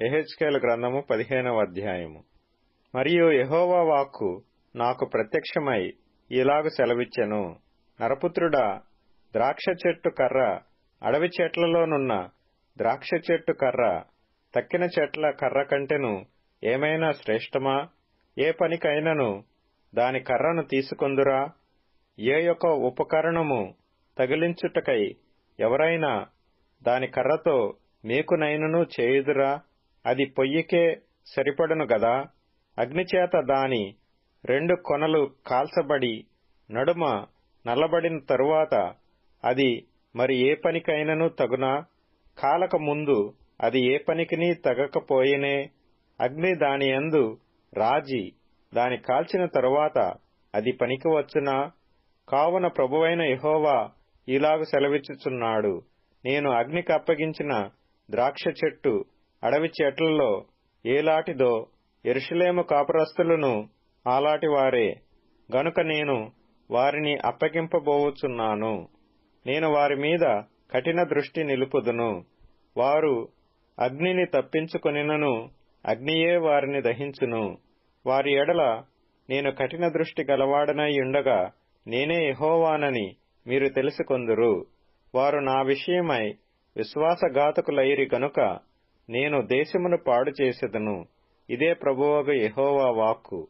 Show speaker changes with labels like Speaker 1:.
Speaker 1: ఎహెచ్కేల గ్రంథము పదిహేనవ అధ్యాయము. మరియు యహోవా వాక్కు నాకు ప్రత్యక్షమై ఇలాగు సెలవిచ్చెను. నరపుత్రుడా ద్రాక్ష చెట్టు కర్ర అడవి చెట్లలోనున్న ద్రాక్ష చెట్టు కర్ర తక్కిన చెట్ల కర్ర కంటెను ఏమైనా శ్రేష్టమా? ఏ పనికైనను దాని కర్రను తీసుకొందురా? ఏ యొక్క ఉపకరణము తగిలించుటకై ఎవరైనా దాని కర్రతో మీకునైనను చేయుదురా? అది పొయ్యికే సరిపడును గదా. అగ్నిచేత దాని రెండు కొనలు కాల్చబడి నడుమ నల్లబడిన తరువాత అది మరి ఏ పనికైనను తగునా? కాలక ముందు అది ఏ పనికిని తగకపోయినే? అగ్ని దాని యందు రాజి దాని కాల్చిన తరువాత అది పనికి వచ్చునా? కావున ప్రభువైన ఇహోవా ఇలాగు సెలవిచ్చుచున్నాడు. నేను అగ్నికి అప్పగించిన ద్రాక్ష చెట్టు అడవి చెట్లలో ఏలాటిదో ఎరుషలేము కాపురస్తులను ఆలాటివారే గనుక నేను వారిని అప్పగింపబోవుచున్నాను నేను వారి మీద కఠిన దృష్టి నిలుపుదును. వారు అగ్నిని తప్పించుకొనినను అగ్నియే వారిని దహించును. వారి ఎడల నేను కఠిన దృష్టి గలవాడనై ఉండగా నేనే ఎహోవానని మీరు తెలుసుకొందురు. వారు నా విషయమై విశ్వాసఘాతకులైరి గనుక నేను దేశమును పాడు చేసెదను ఇదే ప్రభువగు ఎహోవా వాక్కు.